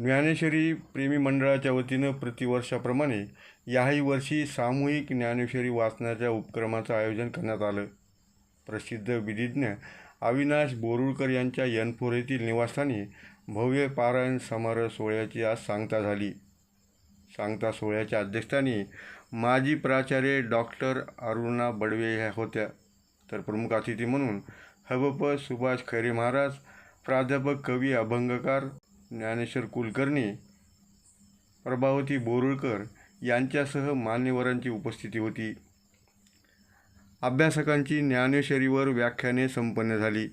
ज्ञानेश्वरी प्रेमी मंडळाच्या वतीनं प्रतिवर्षाप्रमाणे याही वर्षी सामूहिक ज्ञानेश्वरी वाचनाच्या उपक्रमाचं आयोजन करण्यात आलं. प्रसिद्ध विधिज्ञ अविनाश बोरुळकर यांच्या यनपूर येथील निवासस्थानी भव्य पारायण समारोह सोहळ्याची आज सांगता झाली. सांगता सोहळ्याच्या अध्यक्षस्थानी माजी प्राचार्य डॉक्टर अरुणा बडवे ह्या होत्या. तर प्रमुख अतिथी म्हणून हबप सुभाष खैरे महाराज प्राध्यापक कवी अभंगकार ज्ञानेश्वर कुलकर्णी प्रभावती बोरुळकर यांच्यासह मान्यवरांची उपस्थिती होती. अभ्यासकांची ज्ञानेश्वरीवर व्याख्याने संपन्न झाली.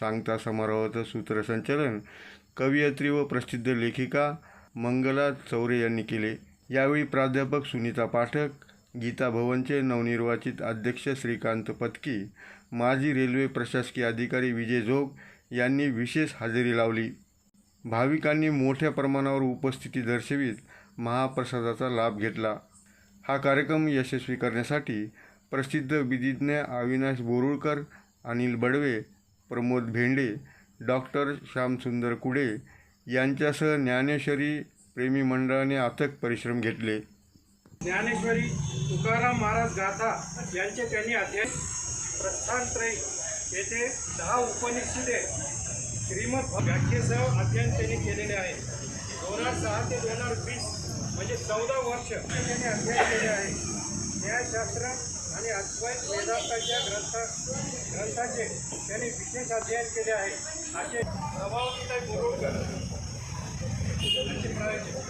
सांगता समारोहाचं सूत्रसंचलन कवयित्री व प्रसिद्ध लेखिका मंगला चौरे यांनी केले. यावेळी प्राध्यापक सुनीता पाठक गीता भवनचे नवनिर्वाचित अध्यक्ष श्रीकांत पत्की माजी रेल्वे प्रशासकीय अधिकारी विजय जोग यांनी विशेष हजेरी लावली. भाविकांनी मोठ्या प्रमाणावर उपस्थिती दर्शवीत महाप्रसादाचा लाभ घेतला. हा कार्यक्रम यशस्वी करण्यासाठी प्रसिद्ध विधिज्ञ अविनाश बोरुळकर अनिल बडवे प्रमोद भेंडे डॉक्टर श्यामसुंदर कुडे यांच्यासह ज्ञानेश्वरी प्रेमी मंडळाने अथक परिश्रम घेतले. ज्ञानेश्वरी तुकाराम महाराज गाथा यांचे त्यांनी अध्ययन प्रस्थानत्रयी येथे दहा उपनिषदे श्रीमद व्याख्येसह अध्ययन त्यांनी केलेले आहे. दोन हजार सहा ते दोन हजार वीस म्हणजे चौदा वर्ष त्यांनी अध्ययन केले आहे. न्यायशास्त्र आणि अद्वैत वेदांताच्या ग्रंथ ग्रंथाचे त्यांनी विशेष अध्ययन केले आहे. असे प्रभावतीताई बोरोडकर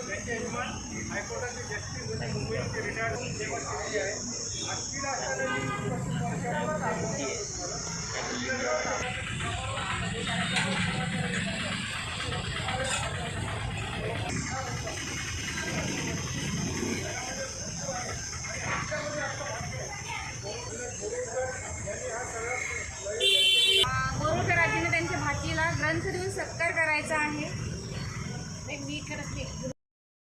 त्यांचे यजमान हायकोर्टाचे जस्टिस म्हणजे मुंबईचे रिटायर्ड होऊन सेवा केलेली आहे. आठवीला असताना सत्कार करायचा आहे. मी करत नाही.